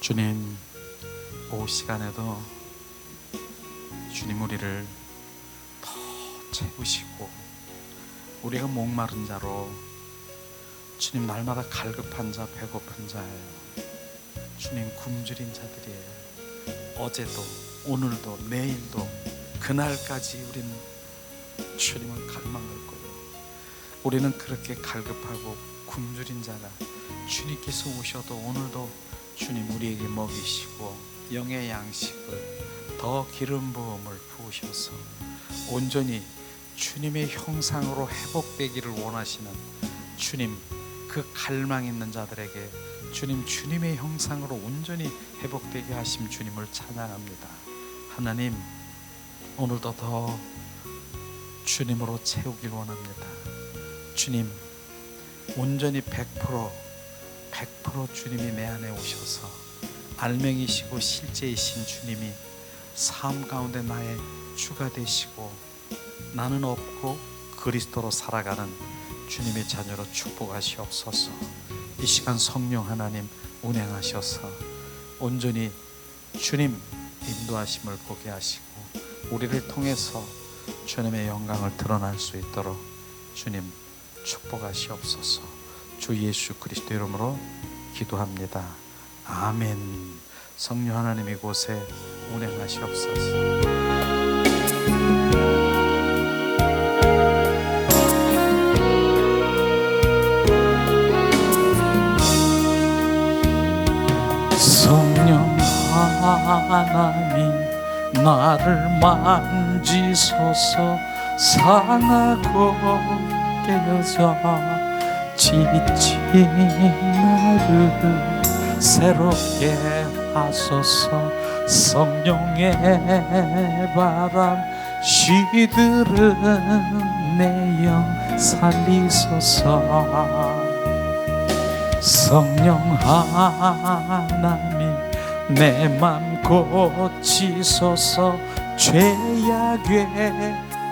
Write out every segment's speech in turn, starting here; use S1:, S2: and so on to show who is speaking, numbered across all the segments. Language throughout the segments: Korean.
S1: 주님 오후 시간에도 주님 우리를 더 채우시고 우리가 목마른 자로 주님 날마다 갈급한 자 배고픈 자예요. 주님 굶주린 자들이에요. 어제도 오늘도 내일도 그날까지 우리는 주님을 갈망할 거예요. 우리는 그렇게 갈급하고 굶주린 자가 주님께서 오셔도 오늘도 주님 우리에게 먹이시고 영의 양식을 더 기름 부음을 부으셔서 온전히 주님의 형상으로 회복되기를 원하시는 주님 그 갈망 있는 자들에게 주님 주님의 형상으로 온전히 회복되게 하심 주님을 찬양합니다. 하나님 오늘도 더 주님으로 채우길 원합니다. 주님 온전히 100% 100% 주님이 내 안에 오셔서 알맹이시고 실제이신 주님이 삶 가운데 나의 주가 되시고 나는 없고 그리스도로 살아가는 주님의 자녀로 축복하시옵소서. 이 시간 성령 하나님 운행하셔서 온전히 주님 인도하심을 보게 하시고 우리를 통해서 주님의 영광을 드러날 수 있도록 주님 축복하시옵소서. 주 예수 그리스도 이름으로 기도합니다. 아멘. 성령 하나님 이곳에 운행하시옵소서. 하나님 나를 만지소서 상하고 깨어져 지친 나를 새롭게 하소서. 성령의 바람 시들은 내 영 살리소서. 성령 하나님 내 맘 고치소서. 죄악의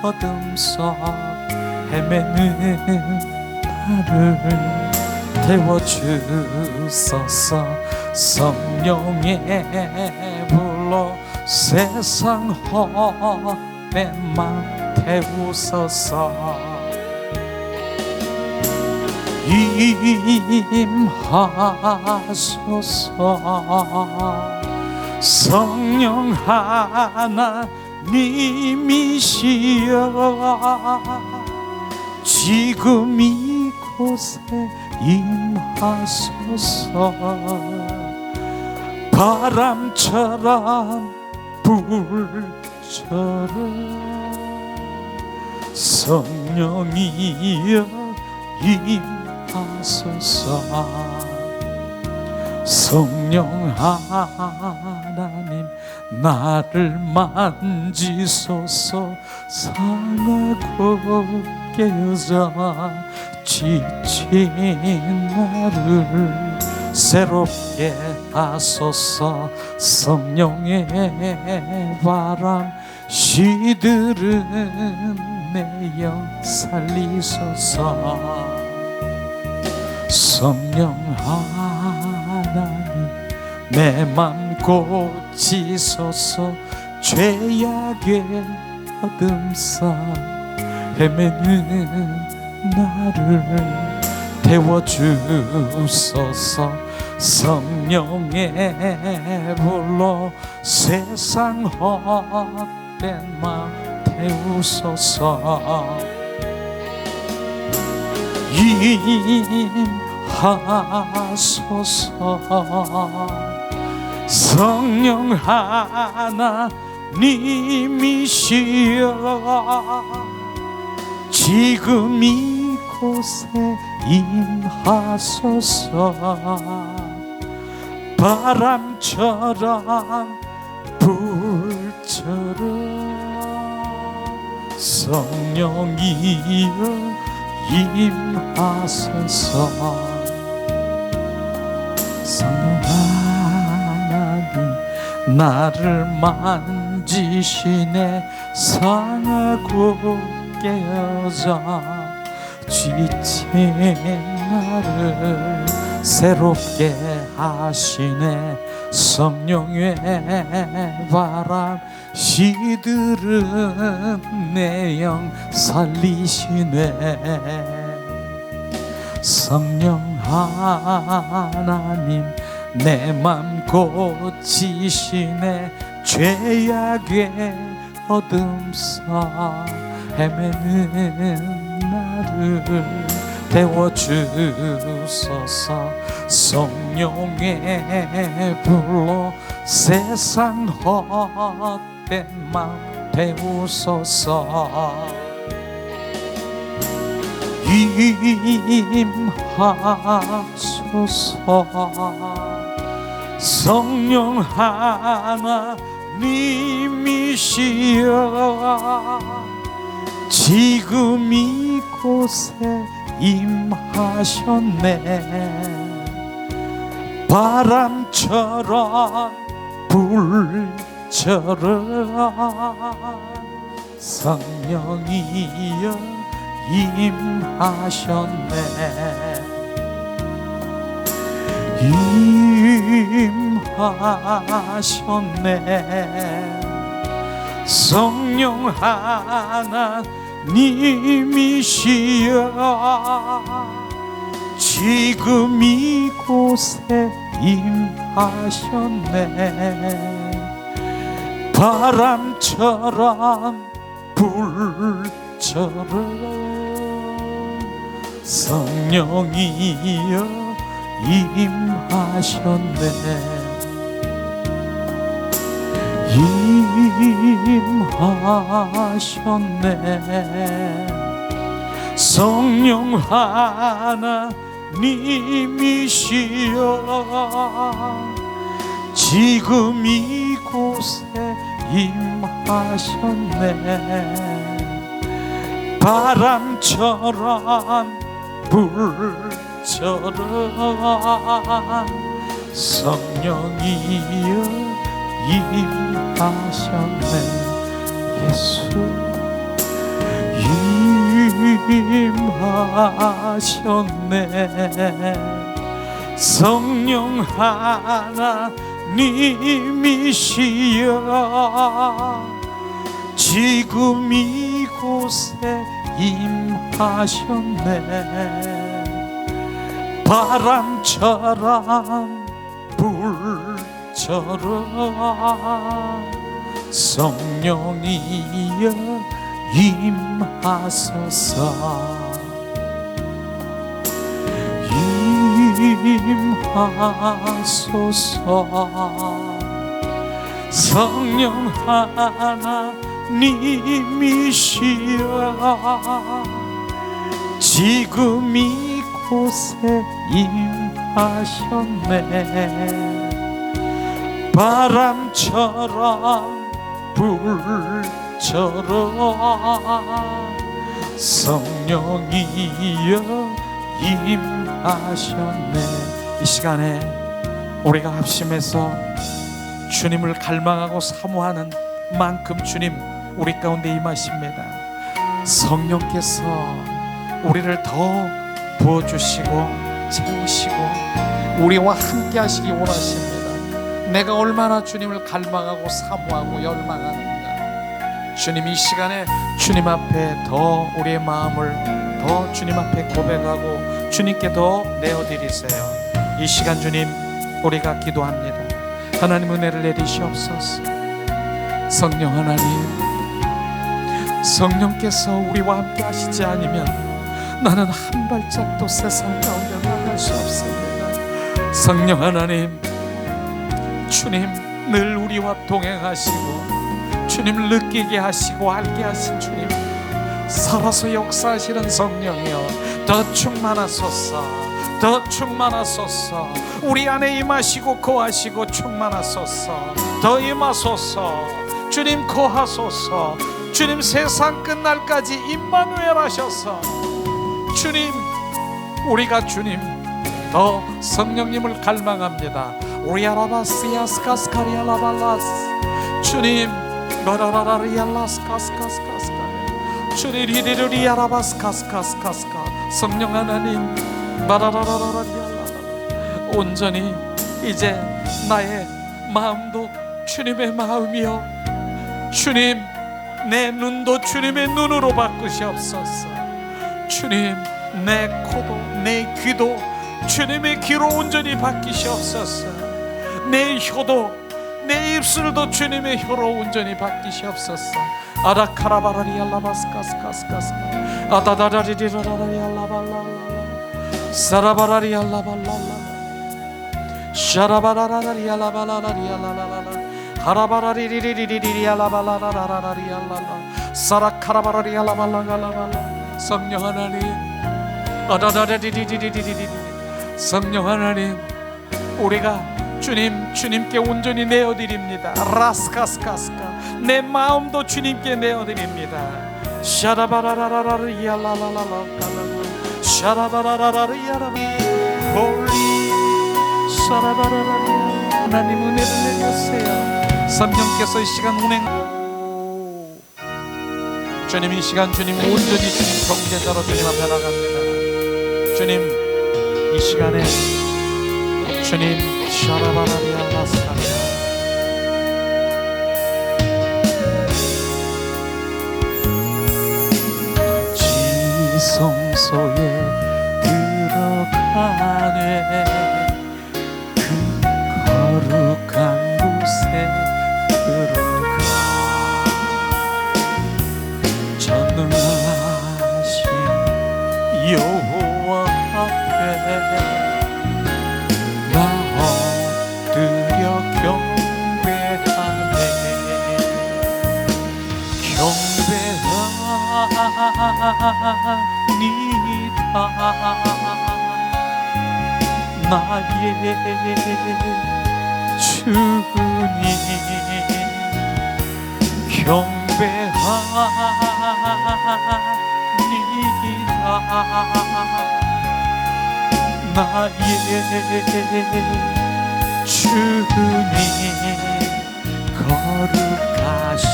S1: 어둠 속 헤매는 나를 태워주소서. 성령의 불로 세상 맘 태우소서. 임하소서. 성령 하나님이시여 지금 이곳에 임하소서. 바람처럼 불처럼 성령이여 임하소서. 성령 하나님 나를 만지소서 상하고 깨어져 지친 나를 새롭게 하소서 성령의 바람 시들은 내 영 살리소서. 성령 하나님 내 맘 고치소서. 죄악의 어둠 속 헤매는 나를 태워주소서. 성령의 불로 세상 헛된 맘 태우소서. 임하소서 성령 하나님이시여 지금 이곳에 임하소서. 바람처럼 불처럼 성령이여 임하소서. 성령 하 나를 만지시네. 상하고 깨어져 지친 나를 새롭게 하시네. 성령의 바람 시들은 내 영 살리시네. 성령 하나님 내맘 고치시네. 죄악의 어둠서 헤매는 나를 데워주소서. 성령의 불로 세상 헛된 맘 데우소서. 임하소서 성령 하나님이시여 지금 이곳에 임하셨네. 바람처럼 불처럼 성령이여 임하셨네 임하셨네. 성령 하나님이시여 지금 이곳에 임하셨네. 바람처럼 불처럼 성령이여 임하셨네. 임하셨네. 성령 하나님이시여 지금 이곳에 임하셨네. 바람처럼 불 처럼 성령이여 임하셨네. 예수 임하셨네. 성령 하나님이시여 지금 이곳에 임하셨네 바람처럼 불처럼 성령이여 임하소서. 임하소서. 성령 하나님이시여 지금 이 곳에 임하셨네. 바람처럼 불처럼 성령이여 임하셨네. 이 시간에 우리가 합심해서 주님을 갈망하고 사모하는 만큼 주님 우리 가운데 임하십니다. 성령께서 우리를 더 부어주시고 채우시고 우리와 함께 하시기 원하십니다. 내가 얼마나 주님을 갈망하고 사모하고 열망하는가. 주님 이 시간에 주님 앞에 더 우리의 마음을 더 주님 앞에 고백하고 주님께 더 내어드리세요. 이 시간 주님 우리가 기도합니다. 하나님 은혜를 내리시옵소서. 성령 하나님 성령께서 우리와 함께 하시지 않으면 나는 한 발짝도 세상 가운데 나갈 수 없습니다. 성령 하나님 주님 늘 우리와 동행하시고 주님 느끼게 하시고 알게 하신 주님 살아서 역사하시는 성령이여 더 충만하소서 더 충만하소서. 우리 안에 임하시고 거하시고 충만하소서 더 임하소서. 주님 거하소서. 주님 세상 끝날까지 임마누엘 하셔서 주님 우리가 주님 더 성령님을 갈망합니다. 우리아라바스야스카스카리아라발라스. 주님 바라라라리알라스카스카스카스카 주님 리리리아라바스카스카스카스카. 성령 하나님 바라라라라리알라. 온전히 이제 나의 마음도 주님의 마음이요. 주님 내 눈도 주님의 눈으로 바꾸시옵소서 주님 내 코도 내 귀도 주님의 귀로 온전히 바뀌시옵소서. 내 혀도 내 입술도 주님의 혀로 온전히 바뀌시옵소서. 아라카라바라리 알라바스카스카스카스. 아다다라리리라라리 알라발랄라 사라바라리 알라발랄라 샤라바라라리 알라발라라리 알라랄라. 하라바라리리리리리리 알라발라라라리 알랄라. 사라카라바라리 알라발라갈라발라 성령 하나님. 아다다라리리리리리리 성령 하나님 우리가 주님 주님께 온전히 내어드립니다. 라스카스카스카. 내 마음도 주님께 내어드립니다. 샤라바라라라라 야라라라라 샤라바라라라 야라 홀리. 샤라바라라라. 하나님 은혜를 내주세요. 성령께서 이 시간 운행 주님 이 시간 주님 온전히 주님 경제자로 주님 앞에 나갑니다. 주님 이 시간에 주님 샤라바라리아 라스카리아 지성소에 들어가네. 그 거룩한 곳에 들어 나의 주님 경배하니다. 나의 주님 거룩하신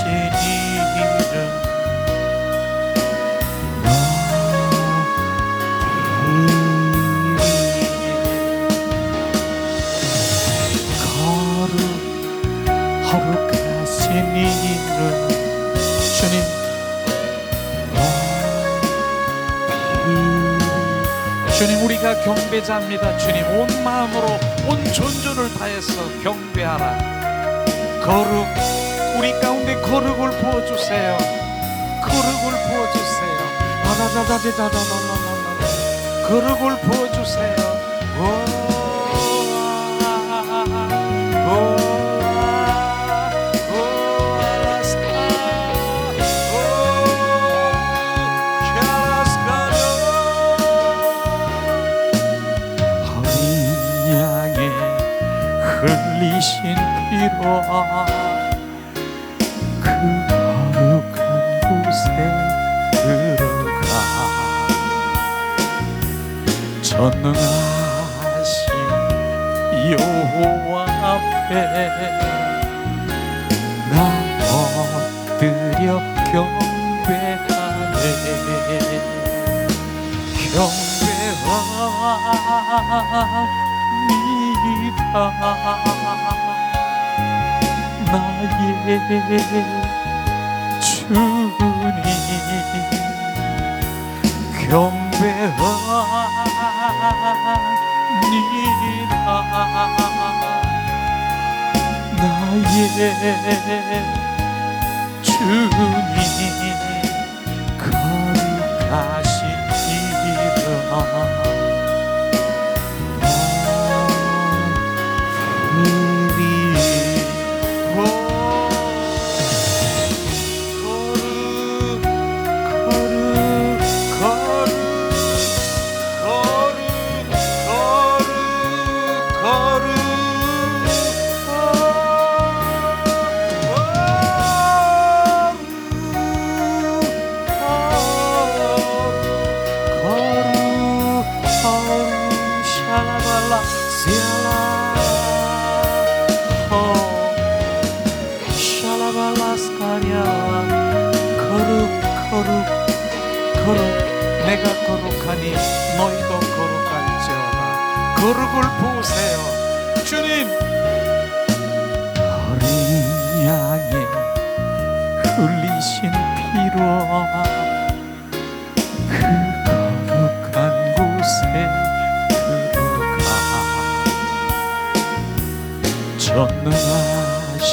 S1: 이름 주님 우리가 경배자입니다. 주님 온 마음으로 온 존재를 다해서 경배하라. 거룩 우리 가운데 거룩을 부어주세요. 거룩을 부어주세요. 아라라라리라라라라라 거룩을 부어주세요. 오, 흘리신 피로 그 거룩한 곳에 들어가. 전능하신 여호와 앞에 나 엎드려 경배하네. 경배 합니다 나의 주님 경배합니다
S2: 나의 흘리신 피로 그 거룩한 곳에 들어가. 전능하신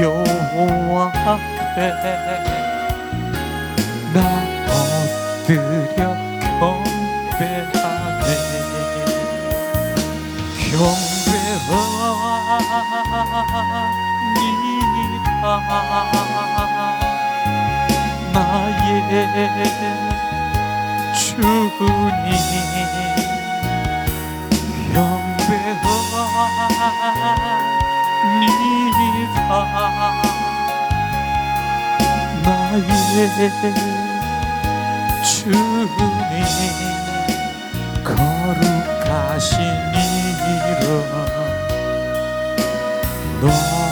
S2: 여호와 앞에 나 엎드려 경배하네. 경배합니다 나의 주님 경배합니다 나의 주님 거룩하신 이름 높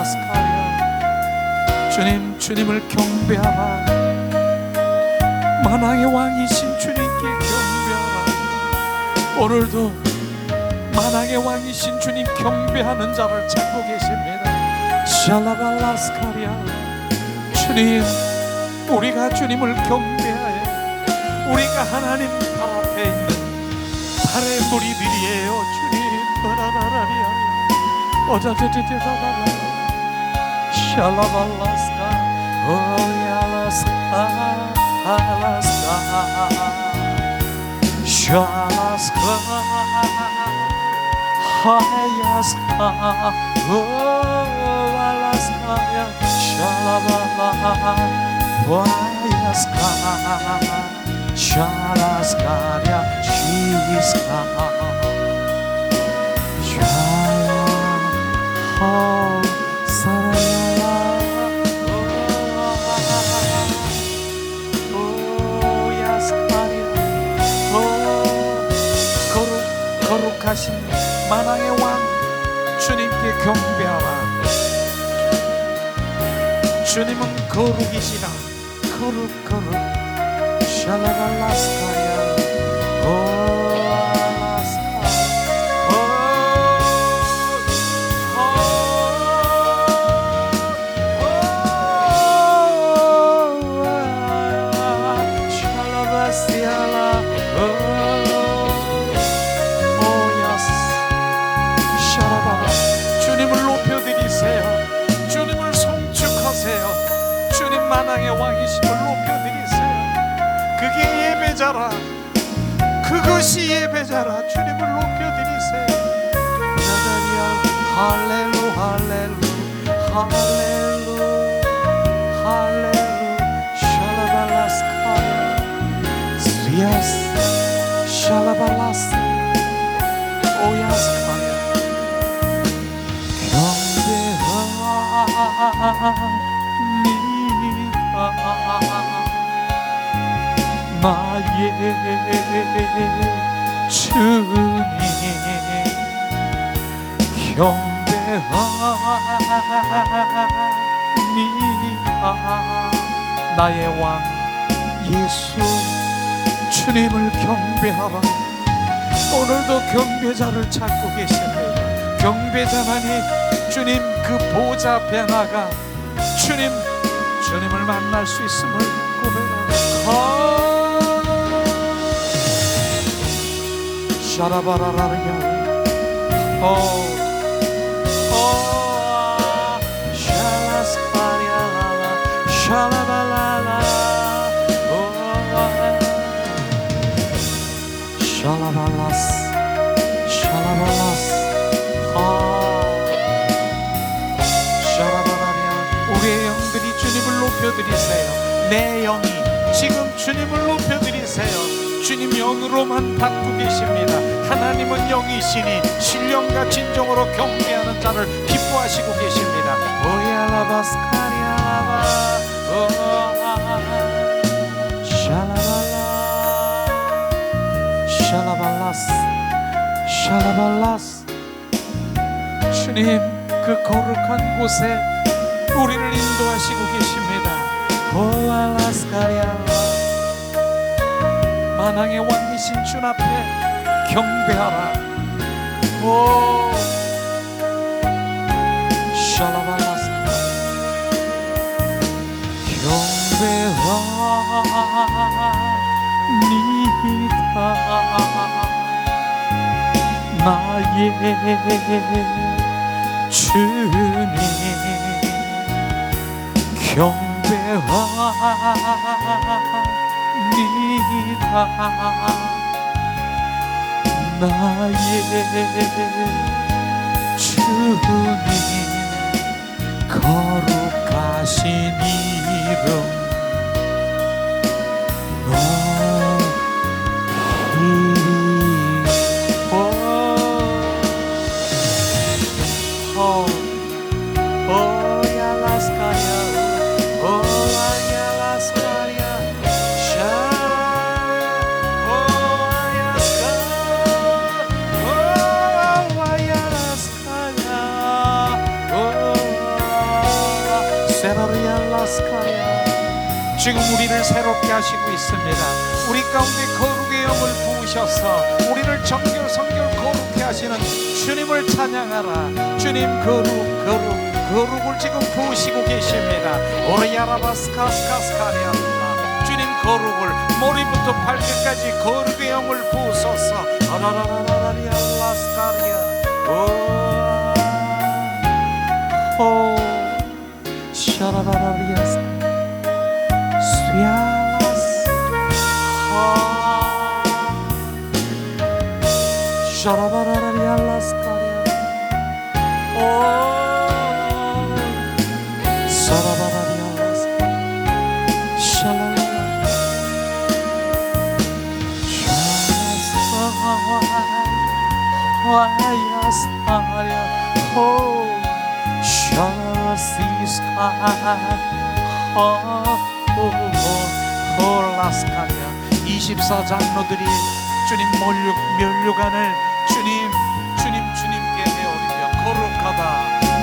S2: 샬라발라스카야 주님 주님을 경배하라. 만왕의 왕이신 주님께 경배하라. 오늘도 만왕의 왕이신 주님 경배하는 자를 찾고 계십니다. 샬라발라스카리아. 주님 우리가 주님을 경배하여 우리가 하나님 발 앞에 있는 발의 무리들이에요 주님 바라라라리아 어자자자자자라 샬라발라 스카 오야라스카 알라스카 샬라 예배자라. 그것이 예배자라. 주님을 높여드리세요. 할렐루 할렐루 할렐루 할렐루 샬라발라스카야 스리아스 샬라발라스 오야스카야 경배합니다 나의 주님 경배합니다 나의 왕 예수 주님을 경배하라. 오늘도 경배자를 찾고 계십니다. 경배자만이 주님 그 보좌 앞에 나가 주님 주님을 만날 수 있음을 샤라바라라야 어 Shalabalas, shalabalas, ah, shalaba라야. 우리의 영들이 주님을 높여드리세요. 내 영이 지금 주님을 높여드리세요. 주님 영으로만 받고 계십니다. 하나님은 영이시니 신령과 진정으로 경배하는 자를 기뻐하시고 계십니다. 오야라바스카리아라바. 샬라발라. 샬라발라스. 샬라발라스. 주님 그 거룩한 곳에 우리를 인도하시고 계십니다. 오알라스카리아 만왕의 왕이신 주 앞에 경배하라. 오. 샬라발라스 경배합니다 나의 주님. 경배합니다 나의 주님 거룩하신 이름 하시는 주님을 찬양하라. 주님 거룩 거룩 거룩을 지금 부으시고 계십니다. 오리야라바스카스카스카리아라. 주님 거룩을 머리부터 발끝까지 거룩의 영을 부으소서. 아라라라라리알라스카리아. 오. 오. 샤라라라리아스. 스야 샤라바라리알라스카리아. 오. 사라바라리알라스. 샬라라. 와야스타랴 호 샤라시스카 홀라스카랴 24 장로들이 주님 면류, 면류관을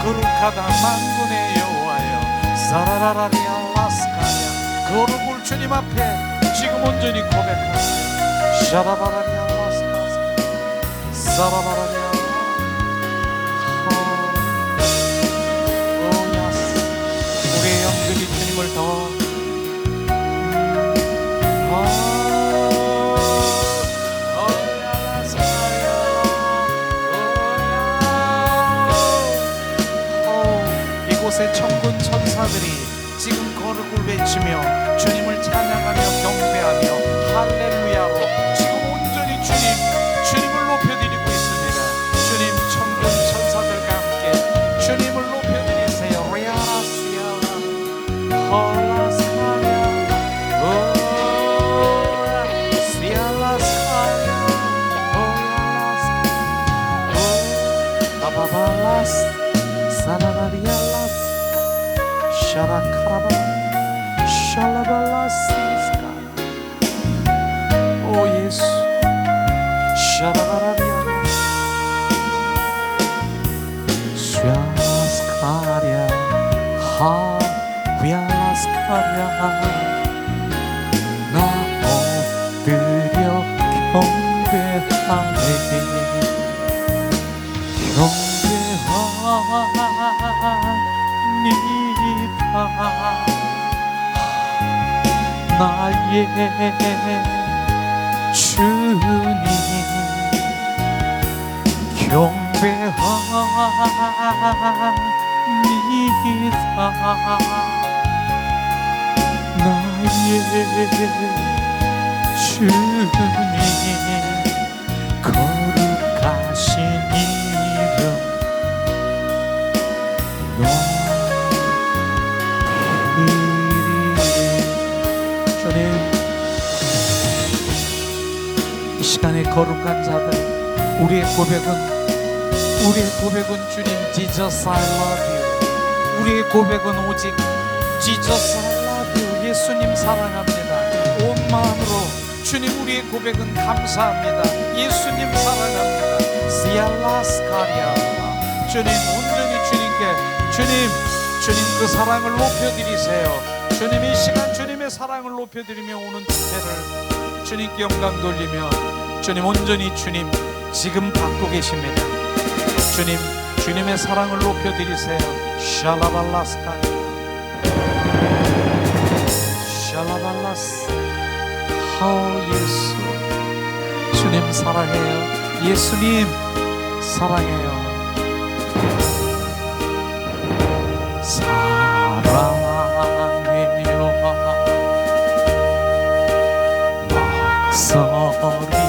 S2: 거룩하다 만군의 여호와여 사라라라리아 라스카랴 거룩을 주님 앞에 지금 온전히 고백하세요. 샤라바라리아 라스카랴 사라바라리아 우리의 영들이 주님을 더 샤라스카랴. 하 위알라스카랴. 나 엎드려 경배하네. 경배합니다 나의 주님 경배합니다 이사 나의 주님 거룩하신 이름 높이리 주님 이 시간에 거룩한 자들 우리의 고백은 우리의 고백은 주님 지저스 I love you. 우리의 고백은 오직 love you 예수님 사랑합니다. 온 마음으로 주님 우리의 고백은 감사합니다. 예수님 사랑합니다. 시알라스카리아 주님 온전히 주님께 주님 주님 그 사랑을 높여드리세요. 주님 이 시간 주님의 사랑을 높여드리며 오는 집회를 주님께 영광 돌리며 주님 온전히 주님 지금 받고 계십니다. 주님 주님의 사랑을 높여드리세요 샬라발라스카 샬라발라스 하오 예수 주님 사랑해요 예수님 사랑해요 사랑해요 목소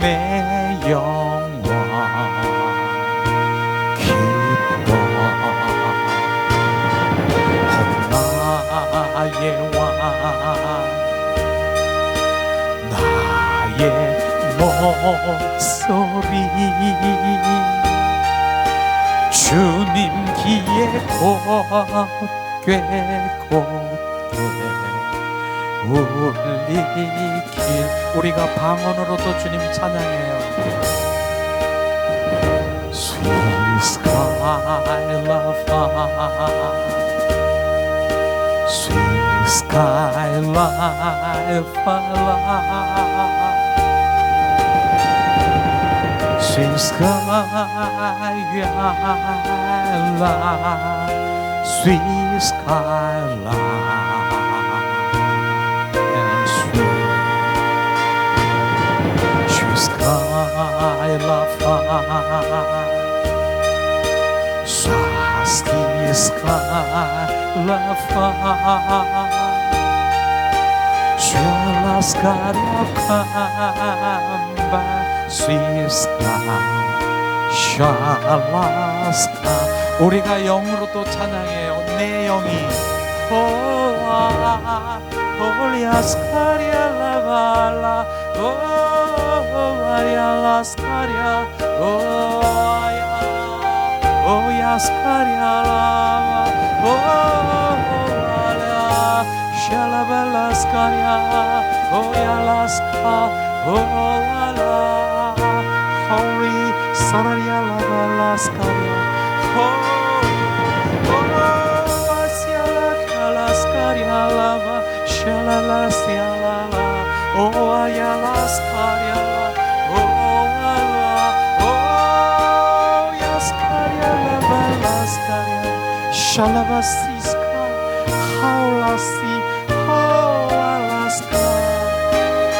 S2: 내 영광 기뻐 나의 왕 나의 목소리 주님 귀에 곧게 곧게 울리길 우리가 방언으로도 주님 찬양해요 Sweet sky love Sweet sky life Sweet sky life Sweet sky life sky life Swasti's sky love Shalaskaria kamba Swiska Shalaska 우리가 영으로도 찬양해요 내 영이 호아 홀리아스카리아 라발라 오 아리아라스카리아 오아야 오야스카리아 라바 오아 리아 오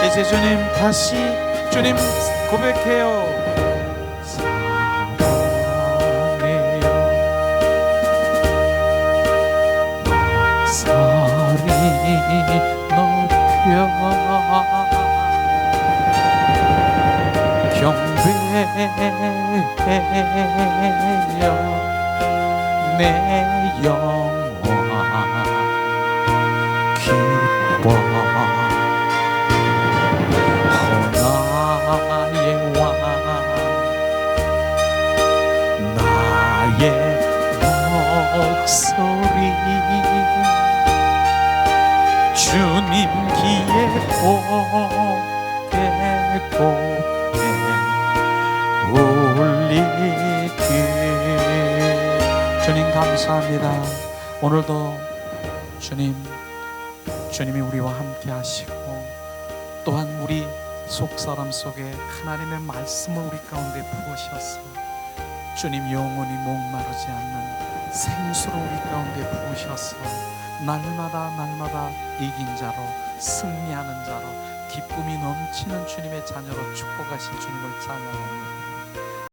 S2: 이제 주님 다시 주님 고백해요. 경배여 내 영광 기뻐 나의 왕 나의 목소리 주님 귀에 곱게 울리길 주님 감사합니다 오늘도 주님 주님이 우리와 함께 하시고 또한 우리 속 사람 속에 하나님의 말씀을 우리 가운데 부으셔서 주님 영원히 목마르지 않는 생수를 우리 가운데 부으셔서 날마다 날마다 이긴 자로 승리하는 자로 기쁨이 넘치는 주님의 자녀로 축복하신 주님을 찬양합니다.